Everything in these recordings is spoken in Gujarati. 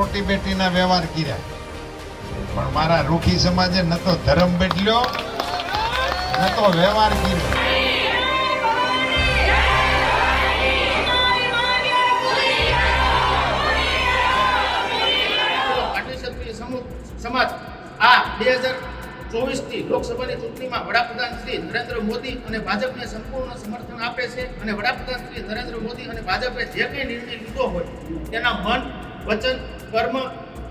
રોટી બેટીના વ્યવહાર કર્યા. પણ મારા રૂખી સમાજે ન તો ધર્મ બેટલ્યો ન તો વ્યવહાર કર્યો. સમાજ આ બે હજાર ચોવીસની લોકસભાની ચૂંટણીમાં વડાપ્રધાન શ્રી નરેન્દ્ર મોદી અને ભાજપને સંપૂર્ણ સમર્થન આપે છે અને વડાપ્રધાન શ્રી નરેન્દ્ર મોદી અને ભાજપે જે કંઈ નિર્ણય લીધો હોય, તેના મન વચન, કર્મ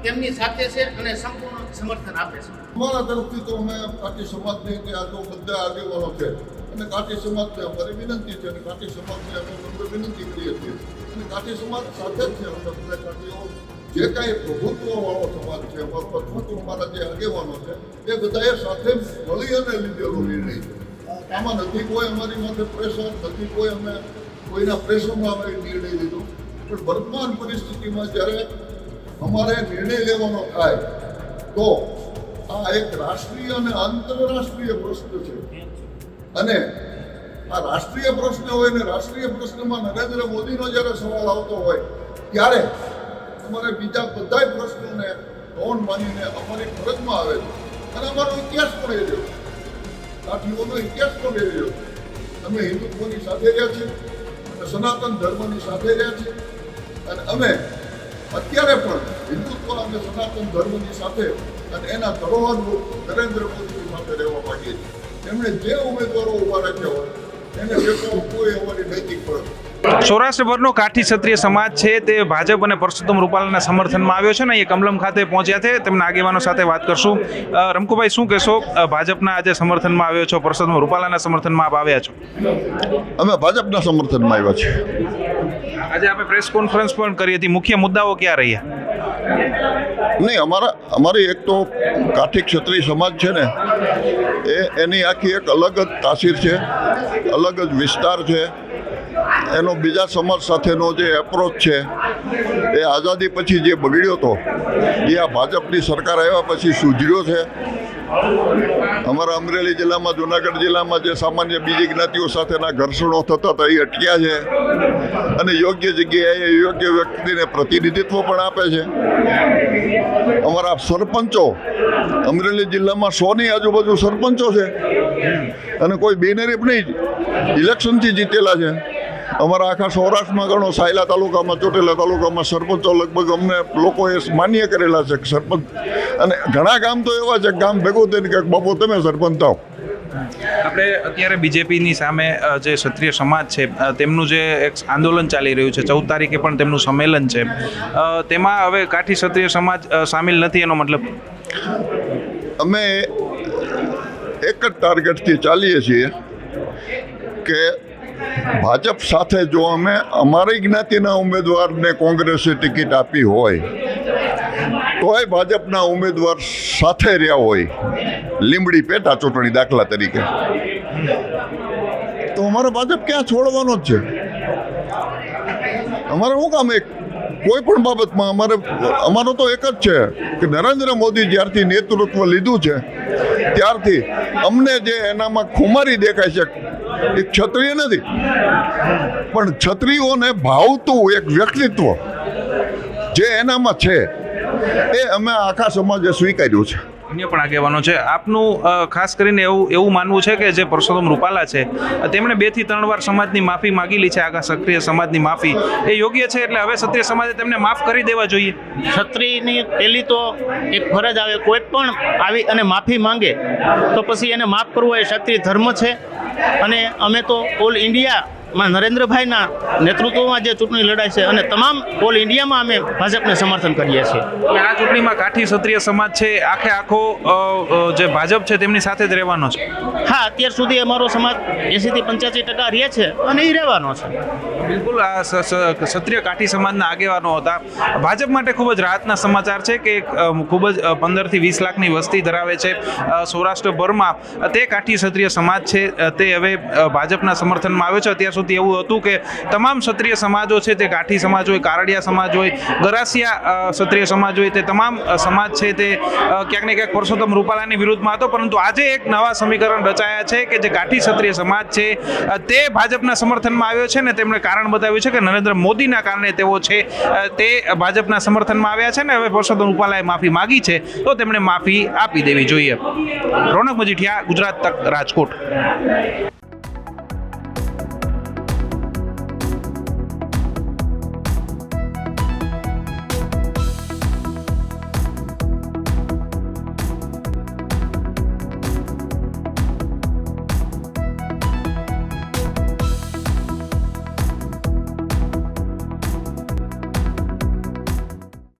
તેમની સાથે છે અને સંપૂર્ણ સમર્થન આપે છે. અમારા તરફથી તો અમે કાઠી સમાજને કે આ બધા આગેવાનો છે. અને કાઠી સમાજને અમારી વિનંતી છે અને કાઠી સમાજને અમે તમને વિનંતી કરીએ છીએ. અને કાઠી સમાજ સાથે જ છે અમે બધા કાઠીઓ. જે કાંઈ પ્રભુત્વ વાળો સમાજ છે તો અમારા જે આગેવાનો છે, એ બધાએ સાથે મળી અને લીધેલો નિર્ણય આમાં નથી કોઈ અમારી માથે પ્રેશર નથી કોઈ અમે કોઈના પ્રેશરમાં અમે નિર્ણય લીધો. પણ વર્તમાન પરિસ્થિતિમાં જ્યારે અમારે નિર્ણય લેવાનો થાય, તો આ એક રાષ્ટ્રીય અને આંતરરાષ્ટ્રીય પ્રશ્ન છે. અને આ રાષ્ટ્રીય પ્રશ્ન હોય ને રાષ્ટ્રીય પ્રશ્નમાં નરેન્દ્ર મોદીનો જ્યારે સવાલ આવતો હોય, ત્યારે અમારે બીજા બધાય પ્રશ્નોને ગૌણ માનીને અમારી ફરજમાં આવે છે. અને અમારો ઇતિહાસ પણ એ રહ્યો. કાઠીઓનો ઇતિહાસ પણ એ રહ્યો. અમે હિન્દુત્વની સાથે રહ્યા છીએ, અને સનાતન ધર્મની સાથે રહ્યા છીએ. અને અમે અત્યારે પણ હિન્દુત્વ અને સનાતન ધર્મની સાથે અને એના ધરોહરરૂપ નરેન્દ્ર મોદીની સાથે રહેવા માંગીએ છીએ. એમણે જે ઉમેદવારો ઊભા રાખ્યા હોય, એને વેચવા કોઈ અમારી નૈતિક ફરજ. સૌરાષ્ટ્રભરનો કાઠી ક્ષત્રિય સમાજ છે તે ભાજપ અને પરસોત્તમ રૂપાલાના સમર્થનમાં આવ્યો છે ને એ કમલમ ખાતે પહોંચ્યા છે. તેમના આગેવાનો સાથે વાત કરશું. રમકુભાઈ શું કહેશો? ભાજપના આજે સમર્થનમાં આવ્યો છો પરસોત્તમ રૂપાલાના સમર્થનમાં આપ આવ્યા છો? અમે ભાજપના સમર્થનમાં આવ્યા છીએ. આજે આપણે પ્રેસ કોન્ફરન્સ પણ કરી હતી. મુખ્ય મુદ્દાઓ ક્યાં રહ્યા? નહીં અમારા અમારી એક તો કાઠી ક્ષત્રિય સમાજ છે ને એ એની આખી એક અલગ જ તાસીર છે અલગ જ વિસ્તાર છે એનો બીજા સમાજ સાથેનો જે એપ્રોચ છે, એ આઝાદી પછી જે બગડ્યો હતો, એ આ ભાજપની સરકાર આવ્યા પછી સુધર્યો છે. અમારા અમરેલી જિલ્લામાં, જુનાગઢ જિલ્લામાં જે સામાન્ય બીજી જ્ઞાતિઓ સાથેના ઘર્ષણો થતા હતા, એ અટક્યા છે. અને યોગ્ય જગ્યાએ યોગ્ય વ્યક્તિને પ્રતિનિધિત્વ પણ આપે છે. અમારા સરપંચો, અમરેલી જિલ્લામાં સોની આજુબાજુ સરપંચો છે. અને કોઈ બેનરીફ નહીં ઇલેક્શનથી જીતેલા છે. અમારા આખા સૌરાષ્ટ્રમાં ગણો સાયલા તાલુકામાં ચોટેલા તાલુકામાં સરપંચો લગભગ અમને લોકોએ માન્ય કરેલા છે સરપંચ. અને ઘણા ગામ તો એવા છે ગામ ભેગું થઈને કે બાપુ તમે સરપંચ થાવ. આપણે અત્યારે બીજેપીની સામે જે ક્ષત્રિય સમાજ છે તેમનું જે એક આંદોલન ચાલી રહ્યું છે ચૌદ તારીખે પણ તેમનું સંમેલન છે. તેમાં હવે કાઠી ક્ષત્રિય સમાજ સામેલ નથી એનો મતલબ? અમે એક જ ટાર્ગેટથી ચાલીએ છીએ કે ભાજપ સાથે જો અમે અમારી જ્ઞાતિના ઉમેદવારને કોંગ્રેસે ટિકિટ આપી હોય, તોય ભાજપના ઉમેદવાર સાથે રહ્યા હોય લીમડી પેટા ચૂંટણી દાખલા તરીકે. તો અમારે ભાજપ ક્યાં છોડવાનો જ છે? અમારે શું કામ એક? કોઈ પણ બાબતમાં અમારે, અમારો તો એક જ છે કે નરેન્દ્ર મોદી જ્યારથી નેતૃત્વ લીધું છે, ત્યારથી અમને જે એનામાં ખુમારી દેખાય છે એ ક્ષત્રિય નથી. પણ ક્ષત્રિયોને ભાવતું એક વ્યક્તિત્વ જે એનામાં છે એ અમે આખા સમાજે સ્વીકાર્યું છે. અન્ય પણ આગેવાનો છે. આપનું ખાસ કરીને એવું એવું માનવું છે કે જે પરસોત્તમ રૂપાલા છે તેમણે બેથી ત્રણ વાર સમાજની માફી માગેલી છે આખા સક્રિય સમાજની માફી. એ યોગ્ય છે એટલે હવે ક્ષત્રિય સમાજે તેમને માફ કરી દેવા જોઈએ? ક્ષત્રિયની પહેલી તો એક ફરજ આવે કોઈ પણ આવી અને માફી માંગે તો પછી એને માફ કરવો એ ક્ષત્રિય ધર્મ છે. અને અમે તો ઓલ ઇન્ડિયામાં નરેન્દ્રભાઈના નેતૃત્વમાં જે ચૂંટણી લડાઈ છે અને તમામ ઓલ ઇન્ડિયામાં અમે ભાજપને સમર્થન કરીએ છીએ. અને આ ચૂંટણીમાં કાઠી ક્ષત્રિય સમાજ છે આખે આખો જે ભાજપ છે તેમની સાથે જ રહેવાનો છે. હા અત્યાર સુધી અમારો સમાજ એંસીથી પંચ્યાસી ટકા રહે છે અને એ રહેવાનો છે. બિલકુલ આ ક્ષત્રિય કાઠી સમાજના આગેવાનો હતા. ભાજપ માટે ખૂબ જ રાહતના સમાચાર છે કે ખૂબ જ પંદરથી વીસ લાખની વસ્તી ધરાવે છે સૌરાષ્ટ્રભરમાં તે કાઠી ક્ષત્રિય સમાજ છે તે હવે ભાજપના સમર્થનમાં આવ્યો છે. અત્યાર સુધી એવું હતું કે તમામ ક્ષત્રિય સમાજો છે તે કાઠી સમાજ હોય, કારડિયા સમાજ હોય, ગરાસિયા ક્ષત્રિય સમાજ હોય, તે તમામ સમાજ છે તે ક્યાંક ને ક્યાંક પરસોત્તમ રૂપાલાની વિરુદ્ધમાં હતો, પરંતુ આજે એક નવા સમીકરણ રચાયા છે કે જે કાઠી ક્ષત્રિય સમાજ છે તે ભાજપના સમર્થનમાં આવ્યો છે ને તેમણે કારણ બતાવ્યું છે કે નરેન્દ્ર મોદીના કારણે તેઓ છે તે ભાજપના સમર્થનમાં આવ્યા છે ને હવે પરસોત્તમ રૂપાલાએ માફી માગી છે, તો તેમણે માફી આપી દેવી જોઈએ. રોનક મજીઠિયા, ગુજરાત તક રાજકોટ.